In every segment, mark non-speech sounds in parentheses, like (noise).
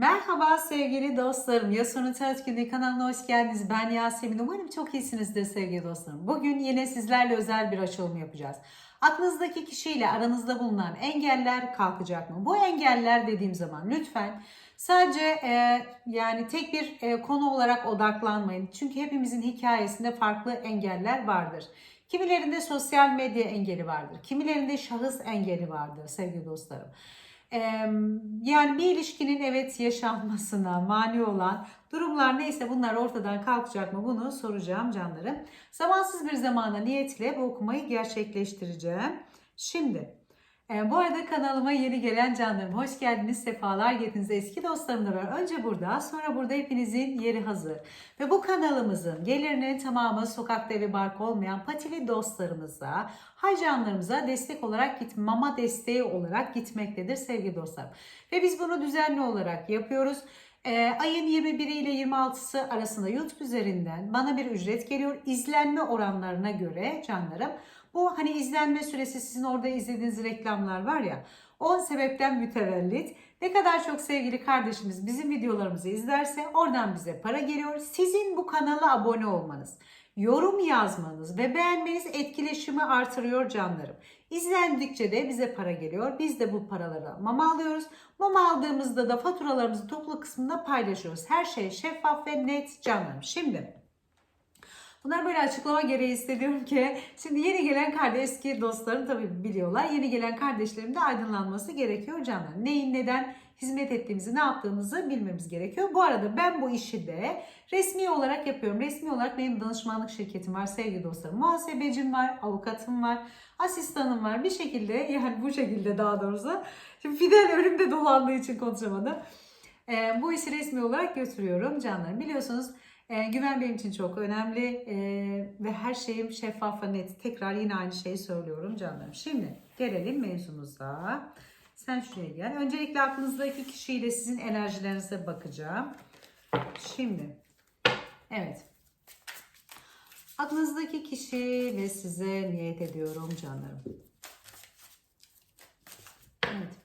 Merhaba sevgili dostlarım. Yasun'un Günlüğü kanalına hoş geldiniz. Ben Yasemin. Umarım çok iyisinizdir sevgili dostlarım. Bugün yine sizlerle özel bir açılım yapacağız. Aklınızdaki kişiyle aranızda bulunan engeller kalkacak mı? Bu engeller dediğim zaman lütfen sadece e, yani tek bir e, konu olarak odaklanmayın. Çünkü hepimizin hikayesinde farklı engeller vardır. Kimilerinde sosyal medya engeli vardır. Kimilerinde şahıs engeli vardır sevgili dostlarım. Yani bir ilişkinin evet yaşanmasına mani olan durumlar neyse bunlar ortadan kalkacak mı bunu soracağım canlarım. Zamansız bir zamana niyetle bu okumayı gerçekleştireceğim. Şimdi e, bu arada kanalıma yeni gelen canlarım hoş geldiniz, sefalar getirdiniz. Eski dostlarım da var. Önce burada, sonra burada hepinizin yeri hazır. Ve bu kanalımızın gelirinin tamamı sokakta evi bark olmayan patili dostlarımıza, haycanlarımıza destek olarak git, mama desteği olarak gitmektedir sevgili dostlarım. Ve biz bunu düzenli olarak yapıyoruz. Ee, ayın 21 ile 26'sı arasında YouTube üzerinden bana bir ücret geliyor. İzlenme oranlarına göre canlarım. Bu hani izlenme süresi sizin orada izlediğiniz reklamlar var ya. O sebepten mütevellit. Ne kadar çok sevgili kardeşimiz bizim videolarımızı izlerse oradan bize para geliyor. Sizin bu kanala abone olmanız, yorum yazmanız ve beğenmeniz etkileşimi artırıyor canlarım. İzlendikçe de bize para geliyor. Biz de bu paraları mama alıyoruz. Mama aldığımızda da faturalarımızı toplu kısmında paylaşıyoruz. Her şey şeffaf ve net canlarım. Şimdi Bunlar böyle açıklama gereği hissediyorum ki şimdi yeni gelen kardeş eski dostlarım tabii biliyorlar. Yeni gelen kardeşlerim de aydınlanması gerekiyor canlar. Neyin neden hizmet ettiğimizi, ne yaptığımızı bilmemiz gerekiyor. Bu arada ben bu işi de resmi olarak yapıyorum. Resmi olarak benim danışmanlık şirketim var sevgili dostlarım. Muhasebecim var, avukatım var, asistanım var. Bir şekilde yani bu şekilde daha doğrusu. Şimdi Fidel önümde dolandığı için konuşamadım. Ee, bu işi resmi olarak götürüyorum canlarım. Biliyorsunuz e, güven benim için çok önemli e, ve her şeyim şeffaf ve net. Tekrar yine aynı şeyi söylüyorum canlarım. Şimdi gelelim mevzumuza. Sen şuraya gel. Öncelikle aklınızdaki kişiyle sizin enerjilerinize bakacağım. Şimdi evet. Aklınızdaki kişi ve size niyet ediyorum canlarım. Evet.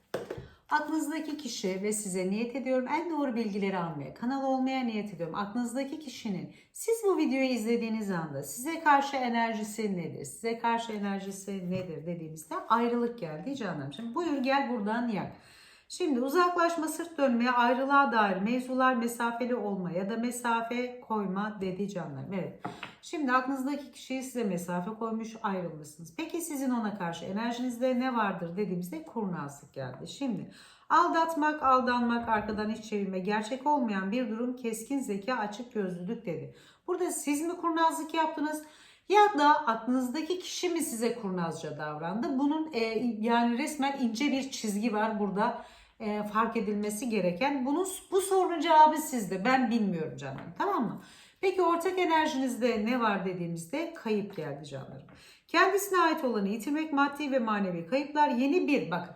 Aklınızdaki kişi ve size niyet ediyorum en doğru bilgileri almaya, kanal olmaya niyet ediyorum. Aklınızdaki kişinin siz bu videoyu izlediğiniz anda size karşı enerjisi nedir? Size karşı enerjisi nedir dediğimizde ayrılık geldi canım. Şimdi buyur gel buradan yak. Şimdi uzaklaşma, sırt dönmeye, ayrılığa dair mevzular mesafeli olma ya da mesafe koyma dedi canlarım. Evet. Şimdi aklınızdaki kişiyi size mesafe koymuş ayrılmışsınız. Peki sizin ona karşı enerjinizde ne vardır dediğimizde kurnazlık geldi. Şimdi aldatmak, aldanmak, arkadan iş çevirme, gerçek olmayan bir durum keskin zeka, açık gözlülük dedi. Burada siz mi kurnazlık yaptınız? Ya da aklınızdaki kişi mi size kurnazca davrandı? Bunun e, yani resmen ince bir çizgi var burada e, fark edilmesi gereken. Bunun bu sorunun cevabı sizde. Ben bilmiyorum canım. Tamam mı? Peki ortak enerjinizde ne var dediğimizde kayıp geldi canlarım. Kendisine ait olanı yitirmek, maddi ve manevi kayıplar yeni bir bakın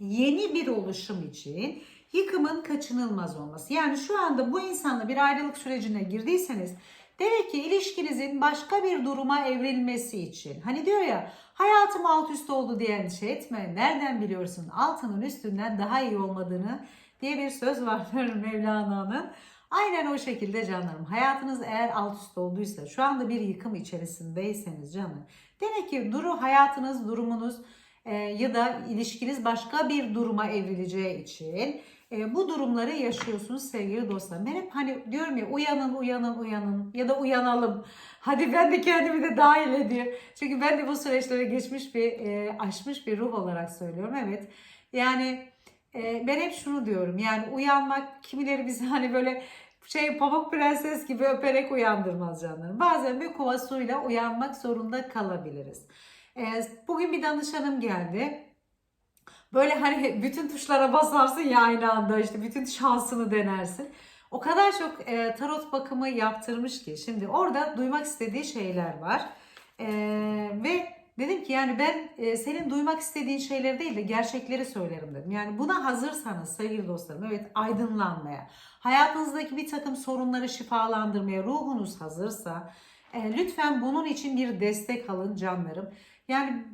yeni bir oluşum için yıkımın kaçınılmaz olması. Yani şu anda bu insanla bir ayrılık sürecine girdiyseniz demek ki ilişkinizin başka bir duruma evrilmesi için. Hani diyor ya hayatım alt üst oldu diye endişe etme. Nereden biliyorsun altının üstünden daha iyi olmadığını diye bir söz vardır (laughs) Mevlana'nın. Aynen o şekilde canlarım. Hayatınız eğer alt üst olduysa, şu anda bir yıkım içerisindeyseniz canım. Demek ki duru hayatınız, durumunuz e, ya da ilişkiniz başka bir duruma evrileceği için e, bu durumları yaşıyorsunuz sevgili dostlar. Ben hep hani diyorum ya uyanın, uyanın, uyanın ya da uyanalım. Hadi ben de kendimi de dahil edeyim. Çünkü ben de bu süreçlere geçmiş bir, e, aşmış bir ruh olarak söylüyorum. Evet. Yani e, ben hep şunu diyorum. Yani uyanmak kimileri bizi hani böyle şey pamuk prenses gibi öperek uyandırmaz canlarım. Bazen bir kova suyla uyanmak zorunda kalabiliriz. E, bugün bir danışanım geldi. Böyle hani (laughs) bütün tuşlara basarsın ya aynı anda işte bütün şansını denersin. O kadar çok e, tarot bakımı yaptırmış ki şimdi orada duymak istediği şeyler var. E, ve dedim ki yani ben e, senin duymak istediğin şeyleri değil de gerçekleri söylerim dedim. Yani buna hazırsanız sevgili dostlarım evet aydınlanmaya, hayatınızdaki bir takım sorunları şifalandırmaya ruhunuz hazırsa e, lütfen bunun için bir destek alın canlarım. Yani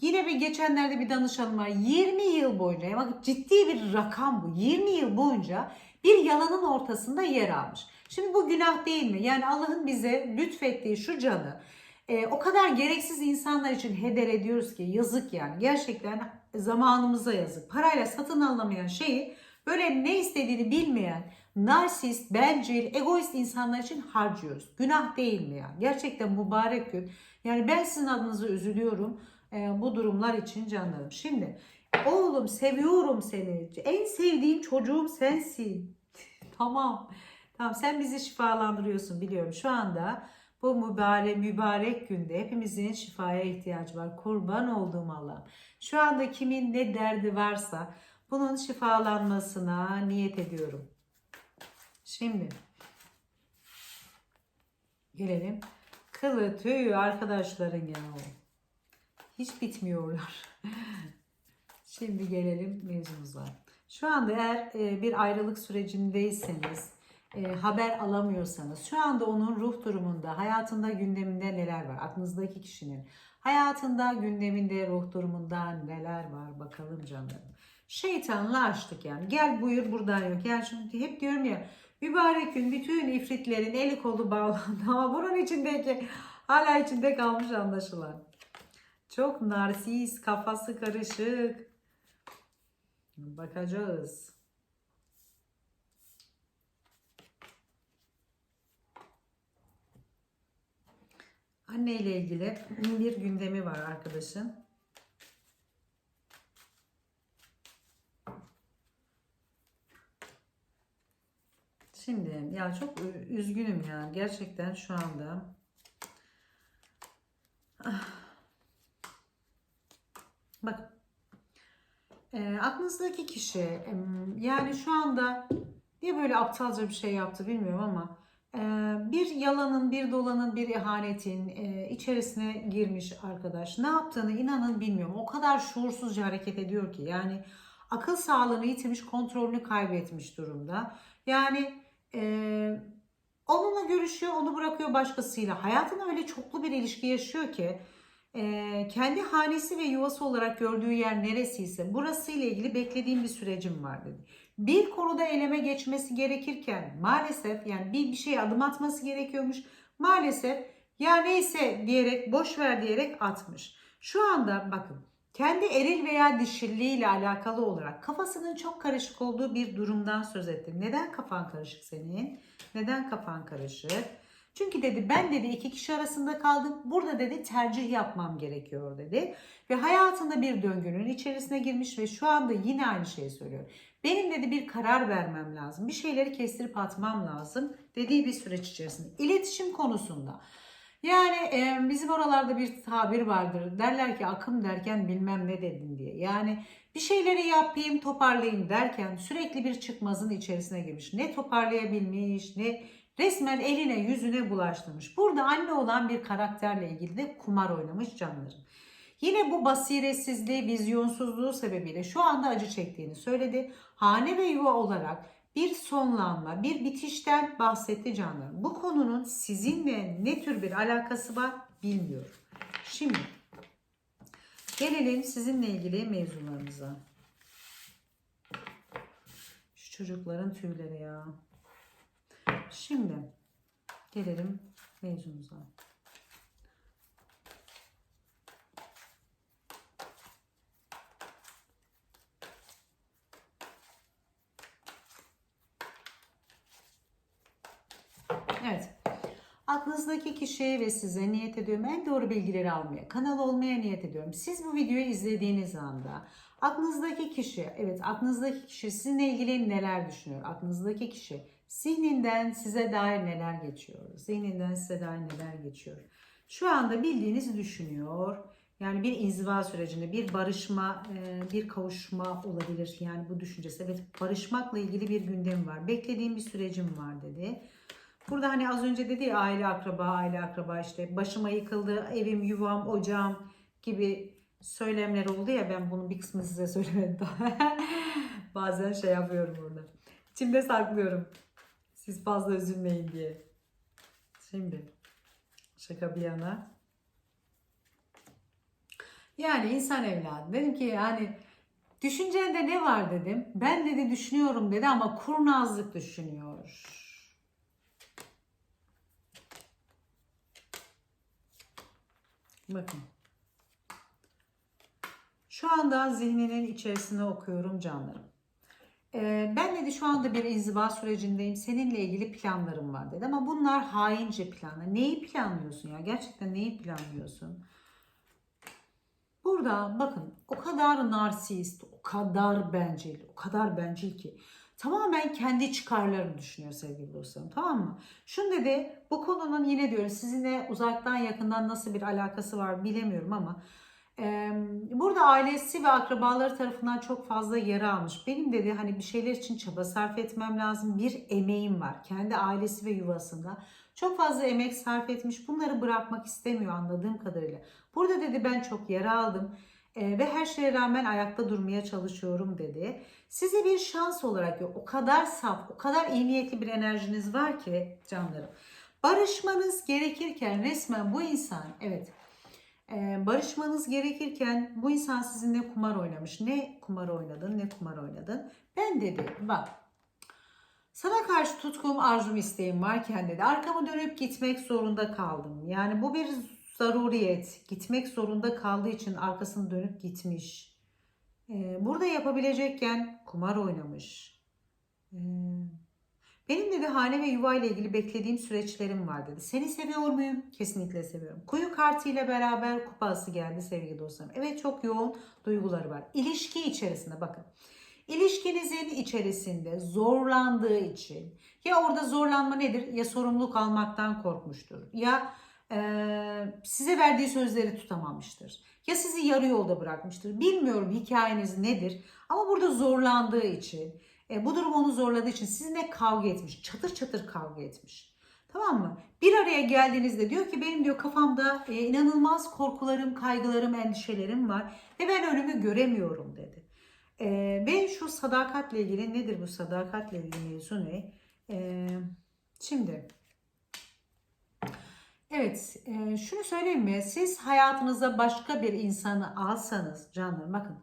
Yine bir geçenlerde bir danışanım var. 20 yıl boyunca, bak ciddi bir rakam bu. 20 yıl boyunca bir yalanın ortasında yer almış. Şimdi bu günah değil mi? Yani Allah'ın bize lütfettiği şu canı e, o kadar gereksiz insanlar için heder ediyoruz ki yazık yani. Gerçekten zamanımıza yazık. Parayla satın alınamayan şeyi böyle ne istediğini bilmeyen narsist, bencil, egoist insanlar için harcıyoruz. Günah değil mi ya? Gerçekten mübarek gün. Yani ben sizin adınıza üzülüyorum e, bu durumlar için canlarım. Şimdi oğlum seviyorum seni. En sevdiğim çocuğum sensin. (laughs) tamam. Tamam sen bizi şifalandırıyorsun biliyorum. Şu anda bu mübarek, mübarek günde hepimizin şifaya ihtiyacı var. Kurban olduğum Allah. Şu anda kimin ne derdi varsa bunun şifalanmasına niyet ediyorum. Şimdi gelelim. Kılı tüyü arkadaşların ya. Hiç bitmiyorlar. (laughs) Şimdi gelelim mevzumuza. Şu anda eğer e, bir ayrılık sürecindeyseniz, e, haber alamıyorsanız, şu anda onun ruh durumunda, hayatında, gündeminde neler var? Aklınızdaki kişinin hayatında, gündeminde, ruh durumunda neler var? Bakalım canlarım. Şeytanla açtık yani. Gel buyur buradan yok. Yani çünkü hep diyorum ya mübarek gün bütün ifritlerin eli kolu bağlandı (laughs) ama bunun içindeki hala içinde kalmış anlaşılan. Çok narsist, kafası karışık. Bakacağız. Anne ile ilgili bir gündemi var arkadaşın. Şimdi ya çok üzgünüm ya gerçekten şu anda. Ah. Bak e, aklınızdaki kişi yani şu anda niye böyle aptalca bir şey yaptı bilmiyorum ama e, bir yalanın, bir dolanın, bir ihanetin e, içerisine girmiş arkadaş. Ne yaptığını inanın bilmiyorum. O kadar şuursuzca hareket ediyor ki yani akıl sağlığını yitirmiş, kontrolünü kaybetmiş durumda. Yani e, onunla görüşüyor, onu bırakıyor başkasıyla. Hayatında öyle çoklu bir ilişki yaşıyor ki kendi hanesi ve yuvası olarak gördüğü yer neresiyse burasıyla ilgili beklediğim bir sürecim var dedi. Bir konuda eleme geçmesi gerekirken maalesef yani bir, bir şeye adım atması gerekiyormuş. Maalesef ya neyse diyerek boş ver diyerek atmış. Şu anda bakın kendi eril veya dişilliği ile alakalı olarak kafasının çok karışık olduğu bir durumdan söz etti. Neden kafan karışık senin? Neden kafan karışık? Çünkü dedi ben dedi iki kişi arasında kaldım. Burada dedi tercih yapmam gerekiyor dedi. Ve hayatında bir döngünün içerisine girmiş ve şu anda yine aynı şeyi söylüyor. Benim dedi bir karar vermem lazım. Bir şeyleri kestirip atmam lazım dediği bir süreç içerisinde. İletişim konusunda. Yani e, bizim oralarda bir tabir vardır. Derler ki akım derken bilmem ne dedin diye. Yani bir şeyleri yapayım toparlayayım derken sürekli bir çıkmazın içerisine girmiş. Ne toparlayabilmiş ne resmen eline yüzüne bulaştırmış. Burada anne olan bir karakterle ilgili de kumar oynamış canlarım. Yine bu basiretsizliği, vizyonsuzluğu sebebiyle şu anda acı çektiğini söyledi. Hane ve yuva olarak bir sonlanma, bir bitişten bahsetti canlarım. Bu konunun sizinle ne tür bir alakası var bilmiyorum. Şimdi gelelim sizinle ilgili mevzularımıza. Şu çocukların tüyleri ya. Şimdi gelelim mevzumuza. Evet. Aklınızdaki kişiye ve size niyet ediyorum en doğru bilgileri almaya, kanal olmaya niyet ediyorum. Siz bu videoyu izlediğiniz anda aklınızdaki kişi, evet aklınızdaki kişi sizinle ilgili neler düşünüyor? Aklınızdaki kişi zihninden size dair neler geçiyor? Zihninden size dair neler geçiyor? Şu anda bildiğinizi düşünüyor. Yani bir inziva sürecinde bir barışma, e, bir kavuşma olabilir. Yani bu düşüncesi. Evet barışmakla ilgili bir gündem var. Beklediğim bir sürecim var dedi. Burada hani az önce dedi ya aile akraba, aile akraba işte başıma yıkıldı, evim, yuvam, ocağım gibi söylemler oldu ya ben bunun bir kısmını size söylemedim. (laughs) Bazen şey yapıyorum burada. İçimde saklıyorum. Siz fazla üzülmeyin diye. Şimdi şaka bir yana. Yani insan evladı. Dedim ki yani Düşüncende ne var dedim. Ben dedi düşünüyorum dedi ama kurnazlık düşünüyor. Bakın. Şu anda zihninin içerisine okuyorum canlarım. Ee, ben dedi şu anda bir inziva sürecindeyim. Seninle ilgili planlarım var dedi. Ama bunlar haince planlar. Neyi planlıyorsun ya? Gerçekten neyi planlıyorsun? Burada bakın o kadar narsist, o kadar bencil, o kadar bencil ki tamamen kendi çıkarlarını düşünüyor sevgili dostlarım tamam mı? Şunu dedi bu konunun yine diyorum sizinle uzaktan yakından nasıl bir alakası var bilemiyorum ama burada ailesi ve akrabaları tarafından çok fazla yara almış. Benim dedi hani bir şeyler için çaba sarf etmem lazım bir emeğim var kendi ailesi ve yuvasında. Çok fazla emek sarf etmiş bunları bırakmak istemiyor anladığım kadarıyla. Burada dedi ben çok yara aldım ve her şeye rağmen ayakta durmaya çalışıyorum dedi. Size bir şans olarak. O kadar saf, o kadar iyi niyetli bir enerjiniz var ki canlarım. Barışmanız gerekirken resmen bu insan evet barışmanız gerekirken bu insan sizinle kumar oynamış. Ne kumar oynadın ne kumar oynadın. Ben dedi bak sana karşı tutkum, arzum, isteğim varken dedi arkamı dönüp gitmek zorunda kaldım. Yani bu bir zaruriyet. Gitmek zorunda kaldığı için arkasını dönüp gitmiş. Burada yapabilecekken kumar oynamış. Benim dedi hane ve yuva ile ilgili beklediğim süreçlerim var dedi. Seni seviyor muyum? Kesinlikle seviyorum. Kuyu kartı ile beraber kupası geldi sevgili dostlarım. Evet çok yoğun duyguları var. İlişki içerisinde bakın. İlişkinizin içerisinde zorlandığı için ya orada zorlanma nedir? Ya sorumluluk almaktan korkmuştur. Ya e, size verdiği sözleri tutamamıştır. Ya sizi yarı yolda bırakmıştır. Bilmiyorum hikayeniz nedir. Ama burada zorlandığı için, e, bu durum onu zorladığı için sizinle kavga etmiş. Çatır çatır kavga etmiş. Tamam mı? Bir araya geldiğinizde diyor ki benim diyor kafamda e, inanılmaz korkularım, kaygılarım, endişelerim var ve ben önümü göremiyorum dedi. E, ve şu sadakatle ilgili nedir bu sadakatle ilgili mevzu ne? E, şimdi Evet, e, şunu söyleyeyim mi? Siz hayatınıza başka bir insanı alsanız canlarım bakın.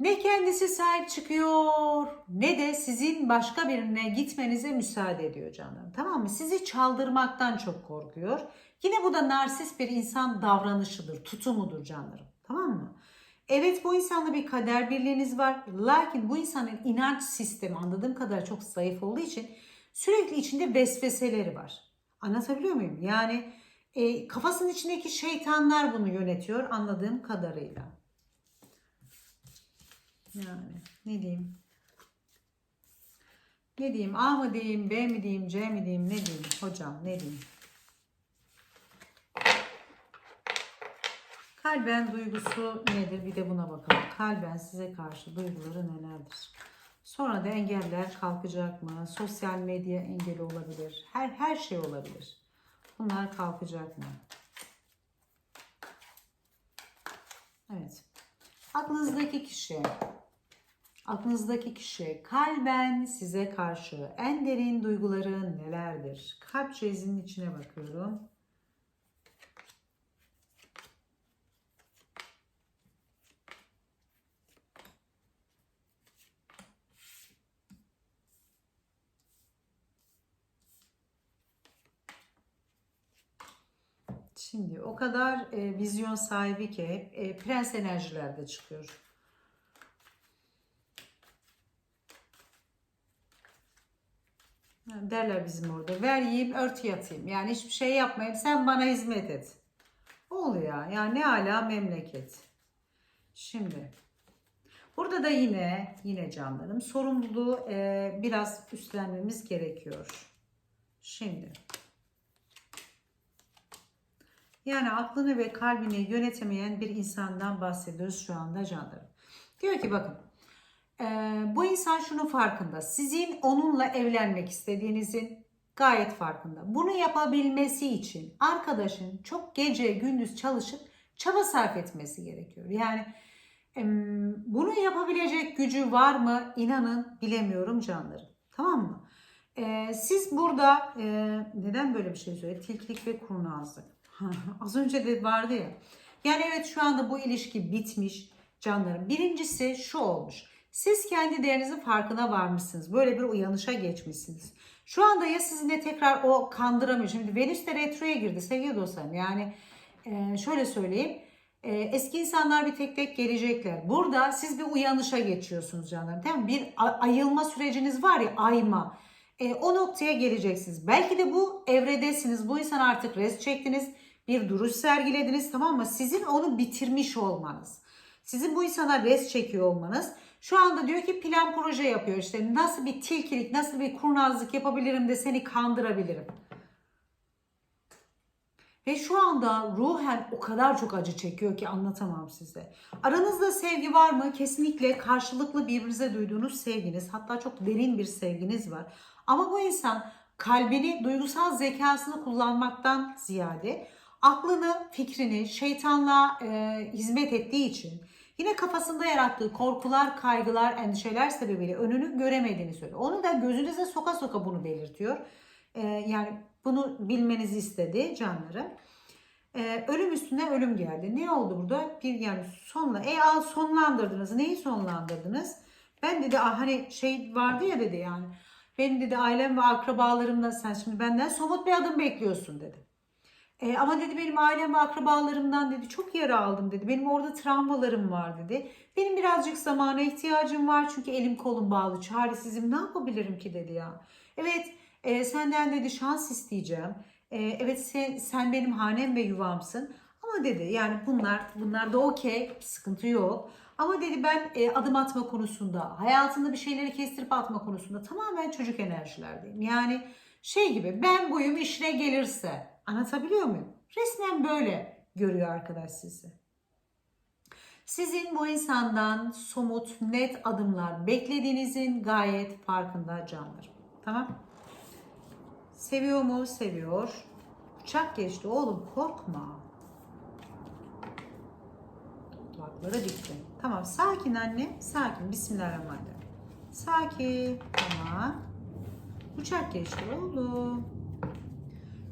Ne kendisi sahip çıkıyor ne de sizin başka birine gitmenize müsaade ediyor canlarım. Tamam mı? Sizi çaldırmaktan çok korkuyor. Yine bu da narsist bir insan davranışıdır, tutumudur canlarım. Tamam mı? Evet bu insanla bir kader birliğiniz var. Lakin bu insanın inanç sistemi anladığım kadar çok zayıf olduğu için sürekli içinde vesveseleri var. Anlatabiliyor muyum? Yani e, kafasının içindeki şeytanlar bunu yönetiyor anladığım kadarıyla. Yani ne diyeyim? Ne diyeyim? A mı diyeyim, B mi diyeyim, C mi diyeyim, ne diyeyim hocam, ne diyeyim? Kalben duygusu nedir? Bir de buna bakalım. Kalben size karşı duyguları nelerdir? Sonra da engeller kalkacak mı? Sosyal medya engeli olabilir. Her her şey olabilir. Bunlar kalkacak mı? Evet. Aklınızdaki kişi Aklınızdaki kişi kalben size karşı en derin duyguları nelerdir? Kalp çeyizinin içine bakıyorum. Şimdi o kadar e, vizyon sahibi ki e, prens enerjilerde çıkıyor. Derler bizim orada. Ver yiyeyim, ört yatayım. Yani hiçbir şey yapmayayım. Sen bana hizmet et. Oluyor. Yani ne ala memleket. Şimdi. Burada da yine, yine canlarım sorumluluğu e, biraz üstlenmemiz gerekiyor. Şimdi. Yani aklını ve kalbini yönetemeyen bir insandan bahsediyoruz şu anda canlarım. Diyor ki bakın e, bu insan şunun farkında. Sizin onunla evlenmek istediğinizin gayet farkında. Bunu yapabilmesi için arkadaşın çok gece gündüz çalışıp çaba sarf etmesi gerekiyor. Yani bunu yapabilecek gücü var mı inanın bilemiyorum canlarım. Tamam mı? E, siz burada e, neden böyle bir şey söyledi? Tilkilik ve kurnazlık. (laughs) Az önce de vardı ya. Yani evet şu anda bu ilişki bitmiş. canlarım. Birincisi şu olmuş. Siz kendi değerinizin farkına varmışsınız. Böyle bir uyanışa geçmişsiniz. Şu anda ya sizinle tekrar o kandıramıyor. Şimdi Venüs de retroya girdi sevgili dostlarım. Yani e, şöyle söyleyeyim. E, eski insanlar bir tek tek gelecekler. Burada siz bir uyanışa geçiyorsunuz canlarım. Tamam mı? Bir ayılma süreciniz var ya ayma. E, o noktaya geleceksiniz. Belki de bu evredesiniz. Bu insan artık rest çektiniz. Bir duruş sergilediniz tamam mı? Sizin onu bitirmiş olmanız. Sizin bu insana rest çekiyor olmanız. Şu anda diyor ki plan proje yapıyor işte. Nasıl bir tilkilik, nasıl bir kurnazlık yapabilirim de seni kandırabilirim. Ve şu anda ruhen o kadar çok acı çekiyor ki anlatamam size. Aranızda sevgi var mı? Kesinlikle karşılıklı birbirinize duyduğunuz sevginiz, hatta çok derin bir sevginiz var. Ama bu insan kalbini, duygusal zekasını kullanmaktan ziyade aklını, fikrini şeytanla e, hizmet ettiği için yine kafasında yarattığı korkular, kaygılar, endişeler sebebiyle önünü göremediğini söylüyor. Onu da gözünüze soka soka bunu belirtiyor. E, yani bunu bilmenizi istedi canlarım. Ee, ölüm üstüne ölüm geldi. Ne oldu burada? Bir yani sonla. E al sonlandırdınız. Neyi sonlandırdınız? Ben dedi ah, hani şey vardı ya dedi yani. Benim dedi ailem ve akrabalarımla sen şimdi benden somut bir adım bekliyorsun dedi. E, ama dedi benim ailem ve akrabalarımdan dedi çok yara aldım dedi. Benim orada travmalarım var dedi. Benim birazcık zamana ihtiyacım var çünkü elim kolum bağlı çaresizim ne yapabilirim ki dedi ya. Evet e, senden dedi şans isteyeceğim. E, evet sen, sen benim hanem ve yuvamsın. Ama dedi yani bunlar bunlar da okey sıkıntı yok. Ama dedi ben e, adım atma konusunda, hayatında bir şeyleri kestirip atma konusunda tamamen çocuk enerjilerdeyim. Yani şey gibi ben buyum işine gelirse anlatabiliyor muyum? Resmen böyle görüyor arkadaş sizi. Sizin bu insandan somut, net adımlar beklediğinizin gayet farkında canlarım. Tamam? Seviyor mu? Seviyor. Uçak geçti oğlum korkma. Kulaklara dikti. Tamam sakin anne. Sakin. Bismillahirrahmanirrahim. Sakin. Tamam. Uçak geçti oğlum.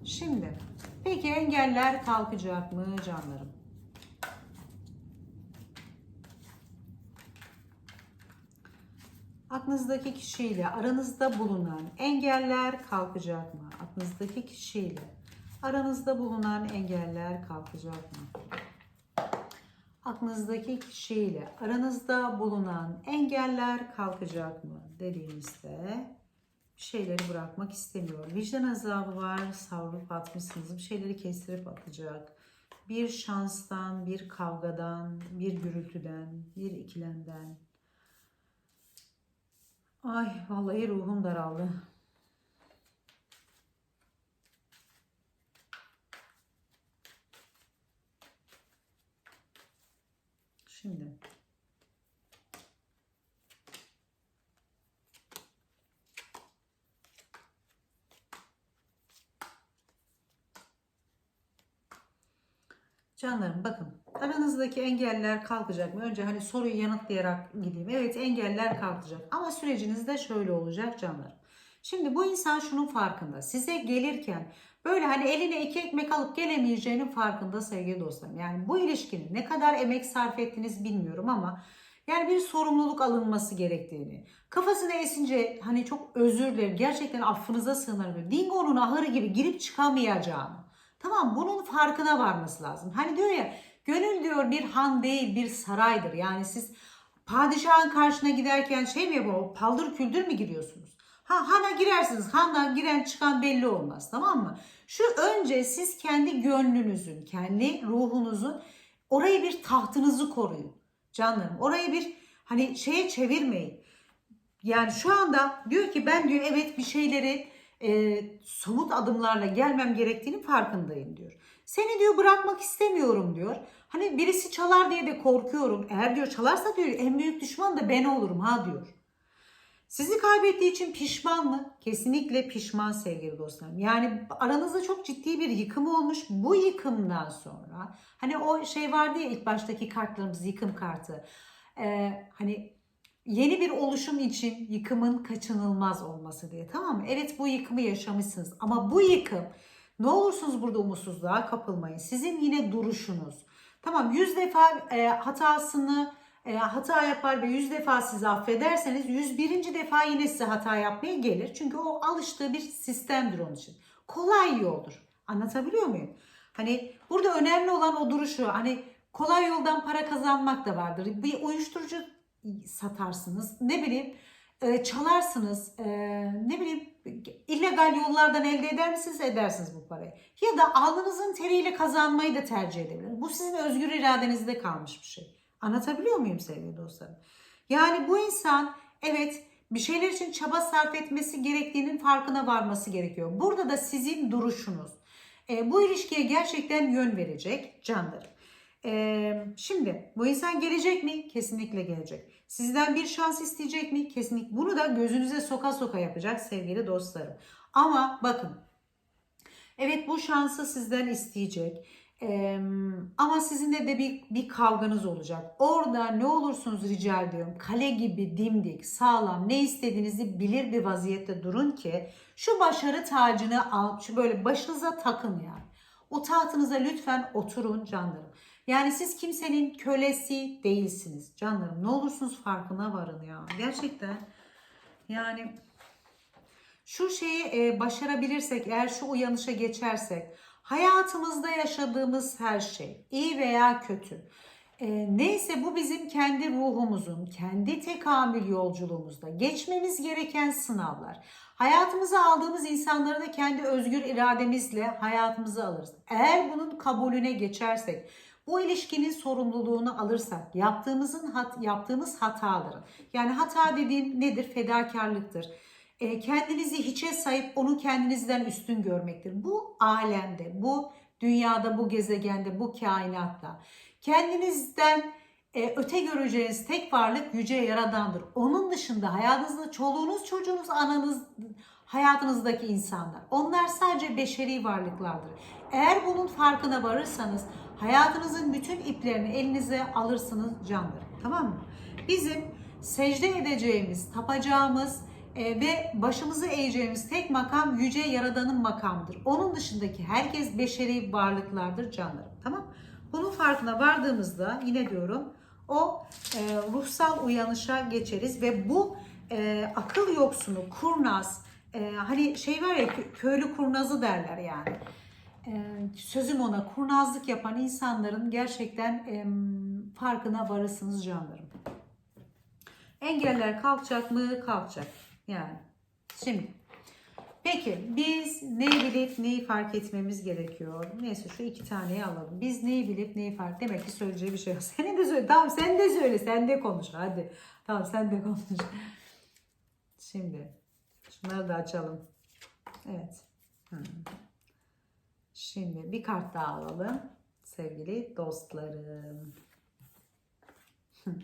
Şimdi peki engeller kalkacak mı canlarım? Aklınızdaki kişiyle aranızda bulunan engeller kalkacak mı? Aklınızdaki kişiyle aranızda bulunan engeller kalkacak mı? Aklınızdaki kişiyle aranızda bulunan engeller kalkacak mı dediğimizde şeyleri bırakmak istemiyor. Vicdan azabı var, savrup atmışsınız. Bir şeyleri kestirip atacak. Bir şanstan, bir kavgadan, bir gürültüden, bir ikilemden. Ay vallahi ruhum daraldı. Şimdi Canlarım bakın aranızdaki engeller kalkacak mı? Önce hani soruyu yanıtlayarak gideyim. Evet engeller kalkacak ama süreciniz de şöyle olacak canlarım. Şimdi bu insan şunun farkında. Size gelirken böyle hani eline iki ekmek alıp gelemeyeceğinin farkında sevgili dostlarım. Yani bu ilişkinin ne kadar emek sarf ettiniz bilmiyorum ama yani bir sorumluluk alınması gerektiğini, kafasına esince hani çok özür dilerim gerçekten affınıza sığınırım. Dingo'nun ahırı gibi girip çıkamayacağını. Tamam bunun farkına varması lazım. Hani diyor ya gönül diyor bir han değil bir saraydır. Yani siz padişahın karşına giderken şey mi yapıyor paldır küldür mü giriyorsunuz? Ha hana girersiniz. Hana giren çıkan belli olmaz tamam mı? Şu önce siz kendi gönlünüzün, kendi ruhunuzun orayı bir tahtınızı koruyun. Canlarım orayı bir hani şeye çevirmeyin. Yani şu anda diyor ki ben diyor evet bir şeyleri e, somut adımlarla gelmem gerektiğini farkındayım diyor. Seni diyor bırakmak istemiyorum diyor. Hani birisi çalar diye de korkuyorum. Eğer diyor çalarsa diyor en büyük düşman da ben olurum ha diyor. Sizi kaybettiği için pişman mı? Kesinlikle pişman sevgili dostlarım. Yani aranızda çok ciddi bir yıkım olmuş. Bu yıkımdan sonra hani o şey vardı ya ilk baştaki kartlarımız yıkım kartı. Ee, hani yeni bir oluşum için yıkımın kaçınılmaz olması diye tamam mı? Evet bu yıkımı yaşamışsınız ama bu yıkım ne olursunuz burada umutsuzluğa kapılmayın. Sizin yine duruşunuz. Tamam yüz defa e, hatasını e, hata yapar ve 100 defa sizi affederseniz 101. defa yine size hata yapmaya gelir. Çünkü o alıştığı bir sistemdir onun için. Kolay yoldur. Anlatabiliyor muyum? Hani burada önemli olan o duruşu. Hani kolay yoldan para kazanmak da vardır. Bir uyuşturucu satarsınız. Ne bileyim e, çalarsınız. E, ne bileyim illegal yollardan elde eder misiniz? Edersiniz bu parayı. Ya da alnınızın teriyle kazanmayı da tercih edebilirsiniz. Bu sizin özgür iradenizde kalmış bir şey. Anlatabiliyor muyum sevgili dostlarım? Yani bu insan evet bir şeyler için çaba sarf etmesi gerektiğinin farkına varması gerekiyor. Burada da sizin duruşunuz. E, bu ilişkiye gerçekten yön verecek canlarım. E, şimdi bu insan gelecek mi? Kesinlikle gelecek. Sizden bir şans isteyecek mi? Kesinlikle. Bunu da gözünüze soka soka yapacak sevgili dostlarım. Ama bakın. Evet bu şansı sizden isteyecek. Ee, ama sizinle de bir, bir kavganız olacak. Orada ne olursunuz rica ediyorum. Kale gibi dimdik, sağlam ne istediğinizi bilir bir vaziyette durun ki şu başarı tacını al, şu böyle başınıza takın yani. O tahtınıza lütfen oturun canlarım. Yani siz kimsenin kölesi değilsiniz canlarım. Ne olursunuz farkına varın ya. Gerçekten yani şu şeyi e, başarabilirsek, eğer şu uyanışa geçersek, hayatımızda yaşadığımız her şey, iyi veya kötü, e, neyse bu bizim kendi ruhumuzun, kendi tekamül yolculuğumuzda geçmemiz gereken sınavlar. Hayatımıza aldığımız insanları da kendi özgür irademizle hayatımıza alırız. Eğer bunun kabulüne geçersek, bu ilişkinin sorumluluğunu alırsak, yaptığımızın hat, yaptığımız hataların, yani hata dediğim nedir? Fedakarlıktır e, kendinizi hiçe sayıp onu kendinizden üstün görmektir. Bu alemde, bu dünyada, bu gezegende, bu kainatta kendinizden e, öte göreceğiniz tek varlık yüce yaradandır. Onun dışında hayatınızda çoluğunuz, çocuğunuz, ananız, hayatınızdaki insanlar. Onlar sadece beşeri varlıklardır. Eğer bunun farkına varırsanız hayatınızın bütün iplerini elinize alırsınız candır. Tamam mı? Bizim secde edeceğimiz, tapacağımız, e, ve başımızı eğeceğimiz tek makam yüce yaradanın makamıdır. Onun dışındaki herkes beşeri varlıklardır canlarım. Tamam? Bunun farkına vardığımızda yine diyorum o e, ruhsal uyanışa geçeriz ve bu e, akıl yoksunu, kurnaz, e, hani şey var ya köylü kurnazı derler yani. Sözüm ona kurnazlık yapan insanların gerçekten farkına varırsınız canlarım. Engeller kalkacak mı? Kalkacak. Yani şimdi peki biz neyi bilip neyi fark etmemiz gerekiyor? Neyse şu iki taneyi alalım. Biz neyi bilip neyi fark demek ki söyleyeceği bir şey yok. (laughs) Senin de söyle. Tamam sen de söyle. Sen de konuş. Hadi. Tamam sen de konuş. Şimdi şunları da açalım. Evet. Hmm. Şimdi bir kart daha alalım. Sevgili dostlarım. (laughs)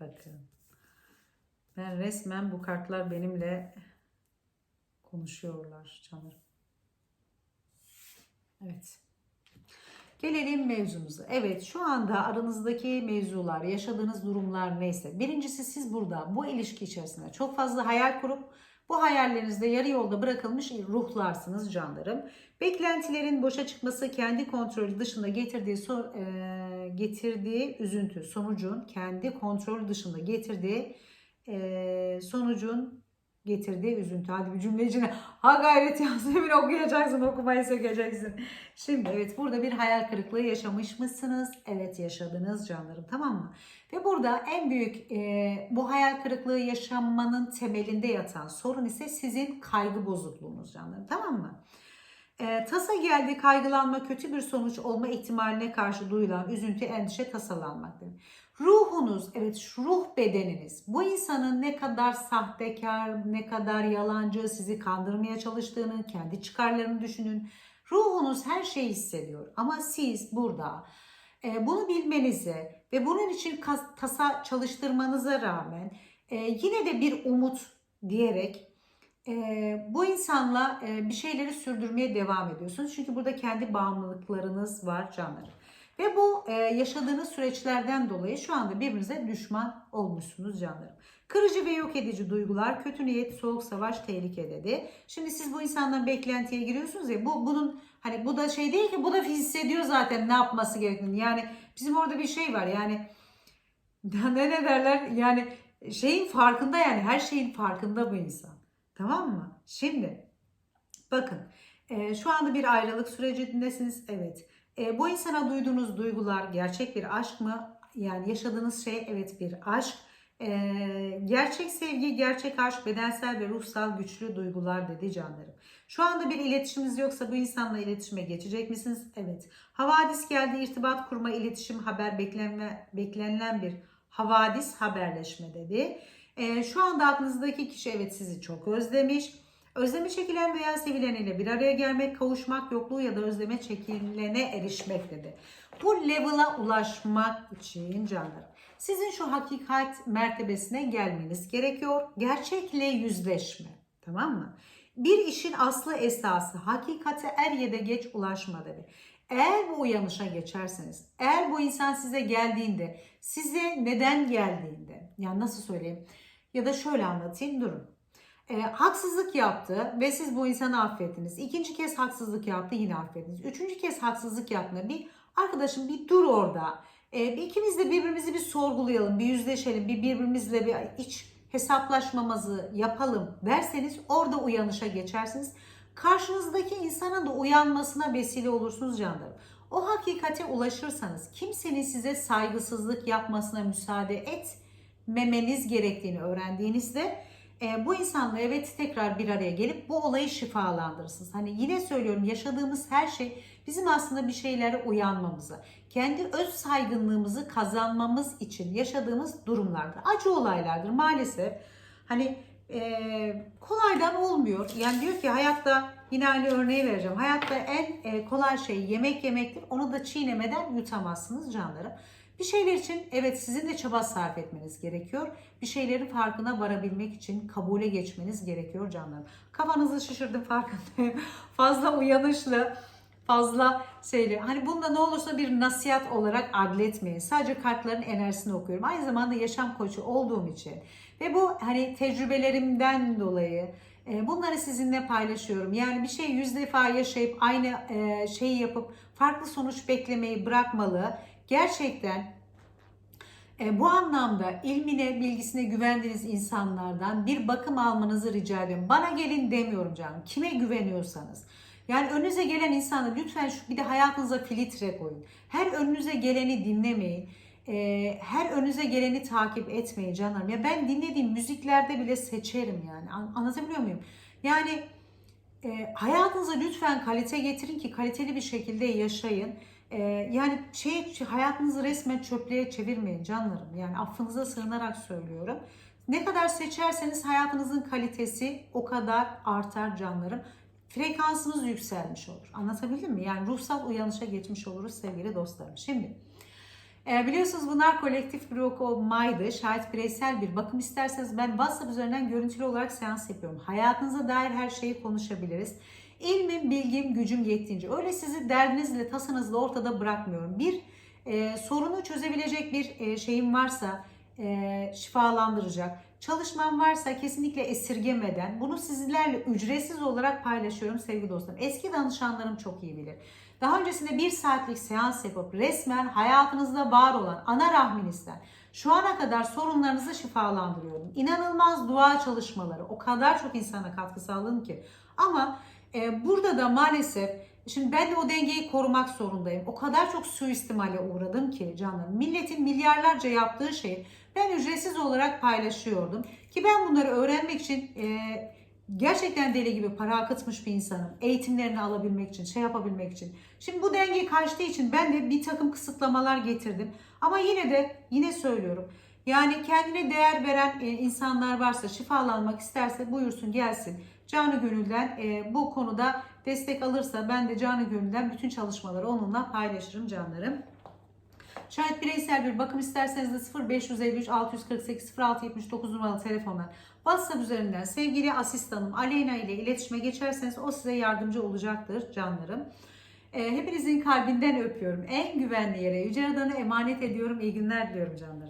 Bakın. Ben resmen bu kartlar benimle konuşuyorlar canım. Evet. Gelelim mevzumuza. Evet şu anda aranızdaki mevzular, yaşadığınız durumlar neyse. Birincisi siz burada bu ilişki içerisinde çok fazla hayal kurup bu hayallerinizde yarı yolda bırakılmış ruhlarsınız canlarım. Beklentilerin boşa çıkması kendi kontrolü dışında getirdiği so e, getirdiği üzüntü sonucun kendi kontrolü dışında getirdiği e, sonucun getirdiği üzüntü. Hadi bir cümle içine ha gayret Yasemin okuyacaksın okumayı sökeceksin. Şimdi evet burada bir hayal kırıklığı yaşamış mısınız? Evet yaşadınız canlarım tamam mı? Ve burada en büyük e, bu hayal kırıklığı yaşanmanın temelinde yatan sorun ise sizin kaygı bozukluğunuz canlarım tamam mı? E, tasa geldi kaygılanma kötü bir sonuç olma ihtimaline karşı duyulan üzüntü, endişe, tasalanmak demek. Ruhunuz, evet ruh bedeniniz bu insanın ne kadar sahtekar, ne kadar yalancı, sizi kandırmaya çalıştığını, kendi çıkarlarını düşünün. Ruhunuz her şeyi hissediyor ama siz burada e, bunu bilmenize ve bunun için kas, tasa çalıştırmanıza rağmen e, yine de bir umut diyerek e, bu insanla e, bir şeyleri sürdürmeye devam ediyorsunuz. Çünkü burada kendi bağımlılıklarınız var canlarım. Ve bu e, yaşadığınız süreçlerden dolayı şu anda birbirinize düşman olmuşsunuz canlarım. Kırıcı ve yok edici duygular, kötü niyet, soğuk savaş, tehlike dedi. Şimdi siz bu insandan beklentiye giriyorsunuz ya bu bunun hani bu da şey değil ki bu da hissediyor zaten ne yapması gerektiğini. Yani bizim orada bir şey var yani (laughs) ne ne derler yani şeyin farkında yani her şeyin farkında bu insan. Tamam mı? Şimdi bakın e, şu anda bir ayrılık sürecindesiniz. Evet. E, bu insana duyduğunuz duygular gerçek bir aşk mı? Yani yaşadığınız şey evet bir aşk. E, gerçek sevgi, gerçek aşk, bedensel ve ruhsal güçlü duygular dedi canlarım. Şu anda bir iletişiminiz yoksa bu insanla iletişime geçecek misiniz? Evet. Havadis geldi, irtibat kurma, iletişim, haber beklenme, beklenilen bir havadis haberleşme dedi. E, şu anda aklınızdaki kişi evet sizi çok özlemiş. Özlemi çekilen veya sevileniyle bir araya gelmek, kavuşmak, yokluğu ya da özleme çekilene erişmek dedi. Bu level'a ulaşmak için canlarım sizin şu hakikat mertebesine gelmeniz gerekiyor. Gerçekle yüzleşme. Tamam mı? Bir işin aslı esası hakikate er ya da geç ulaşma dedi. Eğer bu uyanışa geçerseniz, eğer bu insan size geldiğinde, size neden geldiğinde, yani nasıl söyleyeyim ya da şöyle anlatayım durun. E, haksızlık yaptı ve siz bu insanı affettiniz. İkinci kez haksızlık yaptı yine affettiniz. Üçüncü kez haksızlık yaptığında bir arkadaşım bir dur orada. E, ikimiz de birbirimizi bir sorgulayalım, bir yüzleşelim, bir birbirimizle bir iç hesaplaşmamızı yapalım derseniz orada uyanışa geçersiniz. Karşınızdaki insanın da uyanmasına vesile olursunuz canlarım. O hakikate ulaşırsanız kimsenin size saygısızlık yapmasına müsaade etmemeniz gerektiğini öğrendiğinizde e, bu insanla evet tekrar bir araya gelip bu olayı şifalandırırsınız. Hani yine söylüyorum yaşadığımız her şey bizim aslında bir şeylere uyanmamızı, kendi öz saygınlığımızı kazanmamız için yaşadığımız durumlardır. Acı olaylardır maalesef. Hani e, kolaydan olmuyor. Yani diyor ki hayatta yine aynı örneği vereceğim. Hayatta en e, kolay şey yemek yemektir. Onu da çiğnemeden yutamazsınız canlarım. Bir şeyler için evet sizin de çaba sarf etmeniz gerekiyor. Bir şeylerin farkına varabilmek için kabule geçmeniz gerekiyor canlarım. Kafanızı şişirdim farkındayım. (laughs) Fazla uyanışlı, fazla şeyli. Hani bunda ne olursa bir nasihat olarak adletmeyin. Sadece kartların enerjisini okuyorum. Aynı zamanda yaşam koçu olduğum için ve bu hani tecrübelerimden dolayı e, bunları sizinle paylaşıyorum. Yani bir şey yüz defa yaşayıp aynı e, şeyi yapıp farklı sonuç beklemeyi bırakmalı. Gerçekten e, bu anlamda ilmine, bilgisine güvendiğiniz insanlardan bir bakım almanızı rica ediyorum. Bana gelin demiyorum canım. Kime güveniyorsanız. Yani önünüze gelen insanı lütfen şu bir de hayatınıza filtre koyun. Her önünüze geleni dinlemeyin. Ee, her önünüze geleni takip etmeyin canlarım. Ya ben dinlediğim müziklerde bile seçerim yani. An- Anlatabiliyor muyum? Yani e, hayatınıza lütfen kalite getirin ki kaliteli bir şekilde yaşayın. E, yani şey hayatınızı resmen çöplüğe çevirmeyin canlarım. Yani affınıza sığınarak söylüyorum. Ne kadar seçerseniz hayatınızın kalitesi o kadar artar canlarım. Frekansınız yükselmiş olur. Anlatabildim mi? Yani ruhsal uyanışa geçmiş oluruz sevgili dostlarım. Şimdi e, biliyorsunuz bunlar kolektif bir okumaydı. Şayet bireysel bir bakım isterseniz ben WhatsApp üzerinden görüntülü olarak seans yapıyorum. Hayatınıza dair her şeyi konuşabiliriz. İlmim, bilgim, gücüm yettiğince. Öyle sizi derdinizle, tasanızla ortada bırakmıyorum. Bir e, sorunu çözebilecek bir e, şeyim varsa e, şifalandıracak. Çalışmam varsa kesinlikle esirgemeden bunu sizlerle ücretsiz olarak paylaşıyorum sevgili dostlarım. Eski danışanlarım çok iyi bilir. Daha öncesinde bir saatlik seans yapıp resmen hayatınızda var olan ana rahminizden şu ana kadar sorunlarınızı şifalandırıyorum. İnanılmaz dua çalışmaları o kadar çok insana katkı sağladım ki. Ama e, burada da maalesef şimdi ben de o dengeyi korumak zorundayım. O kadar çok suistimale uğradım ki canım. Milletin milyarlarca yaptığı şeyi ben ücretsiz olarak paylaşıyordum. Ki ben bunları öğrenmek için e, gerçekten deli gibi para akıtmış bir insanım. Eğitimlerini alabilmek için, şey yapabilmek için. Şimdi bu denge kaçtığı için ben de bir takım kısıtlamalar getirdim. Ama yine de yine söylüyorum. Yani kendine değer veren e, insanlar varsa, şifalanmak isterse buyursun gelsin. Canı gönülden e, bu konuda destek alırsa ben de canı gönülden bütün çalışmaları onunla paylaşırım canlarım. Şayet bireysel bir bakım isterseniz de 0553 648 0679 numaralı telefondan WhatsApp üzerinden sevgili asistanım Aleyna ile iletişime geçerseniz o size yardımcı olacaktır canlarım. Hepinizin kalbinden öpüyorum. En güvenli yere Yüce Aradan'ı emanet ediyorum. İyi günler diliyorum canlarım.